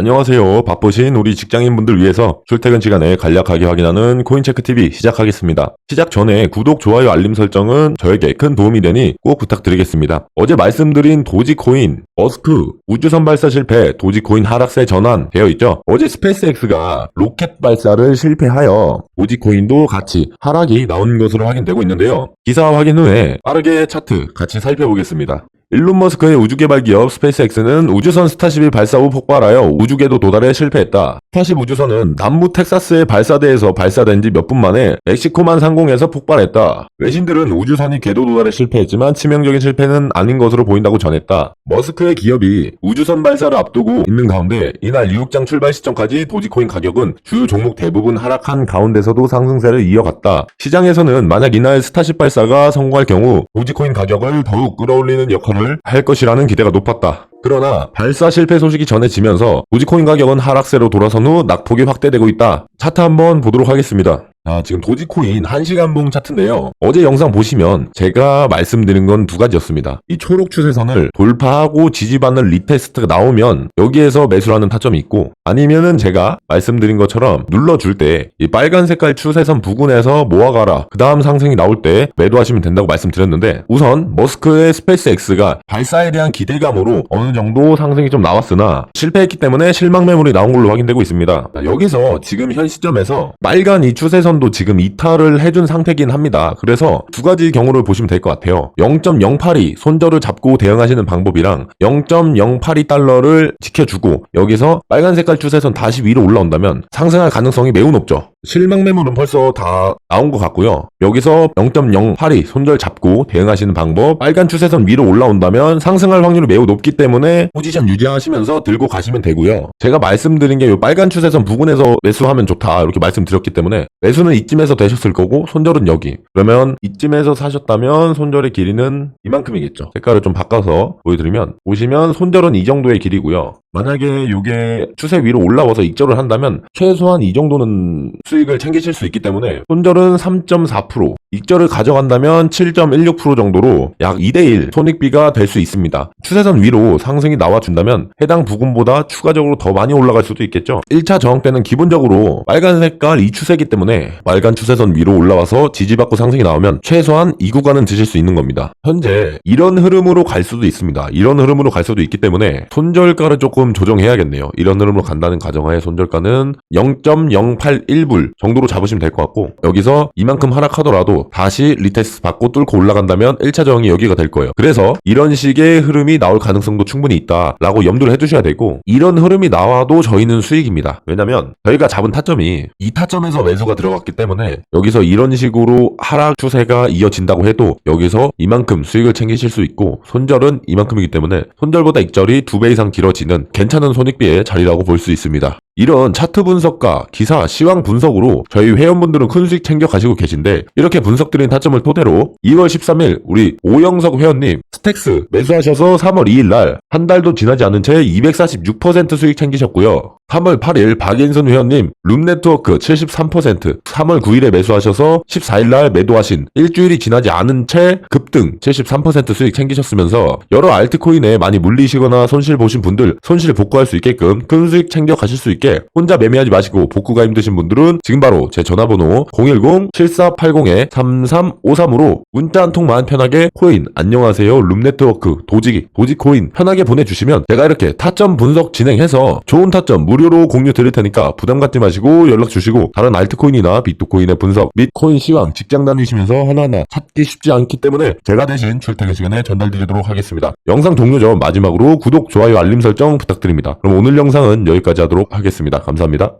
안녕하세요. 바쁘신 우리 직장인분들 위해서 출퇴근 시간에 간략하게 확인하는 코인체크TV 시작하겠습니다. 시작 전에 구독, 좋아요, 알림 설정은 저에게 큰 도움이 되니 꼭 부탁드리겠습니다. 어제 말씀드린 도지코인, 머스크, 우주선 발사 실패, 도지코인 하락세 전환 되어 있죠. 어제 스페이스X가 로켓 발사를 실패하여 도지코인도 같이 하락이 나온 것으로 확인되고 있는데요. 기사 확인 후에 빠르게 차트 같이 살펴보겠습니다. 일론 머스크의 우주개발 기업 스페이스X는 우주선 스타쉽이 발사 후 폭발하여 우주궤도 도달에 실패했다. 스타쉽 우주선은 남부 텍사스의 발사대에서 발사된 지 몇 분 만에 멕시코만 상공에서 폭발했다. 외신들은 우주선이 궤도 도달에 실패했지만 치명적인 실패는 아닌 것으로 보인다고 전했다. 머스크의 기업이 우주선 발사를 앞두고 있는 가운데 이날 뉴욕장 출발 시점까지 도지코인 가격은 주요 종목 대부분 하락한 가운데서도 상승세를 이어갔다. 시장에서는 만약 이날 스타쉽 발사가 성공할 경우 도지코인 가격을 더욱 끌어올리는 역할을 할 것이라는 기대가 높았다. 그러나 발사 실패 소식이 전해지면서 도지코인 가격은 하락세로 돌아선 후 낙폭이 확대되고 있다. 차트 한번 보도록 하겠습니다. 아, 지금 도지코인 1시간봉 차트인데요. 어제 영상 보시면 제가 말씀드린 건 두 가지였습니다. 이 초록 추세선을 돌파하고 지지받는 리테스트가 나오면 여기에서 매수를 하는 타점이 있고 아니면은 제가 말씀드린 것처럼 눌러줄 때 이 빨간 색깔 추세선 부근에서 모아가라. 그 다음 상승이 나올 때 매도하시면 된다고 말씀드렸는데 우선 머스크의 스페이스 X가 발사에 대한 기대감으로 어느 정도 상승이 좀 나왔으나 실패했기 때문에 실망 매물이 나온 걸로 확인되고 있습니다. 자, 여기서 지금 현 시점에서 빨간 이 추세선 도 지금 이탈을 해준 상태긴 합니다. 그래서 두 가지 경우를 보시면 될 것 같아요. 0.082 손절을 잡고 대응하시는 방법이랑 0.082 달러를 지켜주고 여기서 빨간 색깔 추세선 다시 위로 올라온다면 상승할 가능성이 매우 높죠. 실망 매물은 벌써 다 나온 것 같고요. 여기서 0.082 손절 잡고 대응하시는 방법, 빨간 추세선 위로 올라온다면 상승할 확률이 매우 높기 때문에 포지션 유지하시면서 들고 가시면 되고요. 제가 말씀드린 게 이 빨간 추세선 부근에서 매수하면 좋다 이렇게 말씀드렸기 때문에 매수는 이쯤에서 되셨을 거고 손절은 여기. 그러면 이쯤에서 사셨다면 손절의 길이는 이만큼이겠죠. 색깔을 좀 바꿔서 보여드리면 보시면 손절은 이 정도의 길이고요. 만약에 이게 추세 위로 올라와서 익절을 한다면 최소한 이 정도는 수익을 챙기실 수 있기 때문에 손절은 3.4% 익절을 가져간다면 7.16% 정도로 약 2대1 손익비가 될 수 있습니다. 추세선 위로 상승이 나와준다면 해당 부근보다 추가적으로 더 많이 올라갈 수도 있겠죠. 1차 저항 때는 기본적으로 빨간 색깔 이 추세기 때문에 빨간 추세선 위로 올라와서 지지받고 상승이 나오면 최소한 이 구간은 드실 수 있는 겁니다. 현재 이런 흐름으로 갈 수도 있습니다. 이런 흐름으로 갈 수도 있기 때문에 손절가를 조금 조정해야겠네요. 이런 흐름으로 간다는 가정하에 손절가는 0.081불 정도로 잡으시면 될 것 같고 여기서 이만큼 하락하더라도 다시 리테스트 받고 뚫고 올라간다면 1차 저항이 여기가 될 거예요. 그래서 이런 식의 흐름이 나올 가능성도 충분히 있다라고 염두를 해두셔야 되고 이런 흐름이 나와도 저희는 수익입니다. 왜냐면 저희가 잡은 타점이 이 타점에서 매수가 들어갔기 때문에 여기서 이런 식으로 하락 추세가 이어진다고 해도 여기서 이만큼 수익을 챙기실 수 있고 손절은 이만큼이기 때문에 손절보다 익절이 두 배 이상 길어지는 괜찮은 손익비의 자리라고 볼 수 있습니다. 이런 차트 분석과 기사, 시황 분석으로 저희 회원분들은 큰 수익 챙겨 가시고 계신데 이렇게 분석드린 타점을 토대로 2월 13일 우리 오영석 회원님 스택스 매수하셔서 3월 2일 날 한 달도 지나지 않은 채 246% 수익 챙기셨고요. 3월 8일 박인선 회원님 룸네트워크 73% 3월 9일에 매수하셔서 14일 날 매도하신 일주일이 지나지 않은 채 급등 73% 수익 챙기셨으면서 여러 알트코인에 많이 물리시거나 손실 보신 분들 손실 복구할 수 있게끔 큰 수익 챙겨 가실 수 있게 혼자 매매하지 마시고 복구가 힘드신 분들은 지금 바로 제 전화번호 010-7480-3353으로 문자 한 통만 편하게 코인 안녕하세요 룸네트워크 도지기 도지코인 편하게 보내주시면 제가 이렇게 타점 분석 진행해서 좋은 타점 무료로 공유 드릴 테니까 부담 갖지 마시고 연락 주시고 다른 알트코인이나 비트코인의 분석 및 코인 시황 직장 다니시면서 하나하나 찾기 쉽지 않기 때문에 제가 대신 출퇴근 시간에 전달드리도록 하겠습니다. 영상 종료 전 마지막으로 구독, 좋아요, 알림 설정 부탁드립니다. 그럼 오늘 영상은 여기까지 하도록 하 겠습니다. 감사합니다.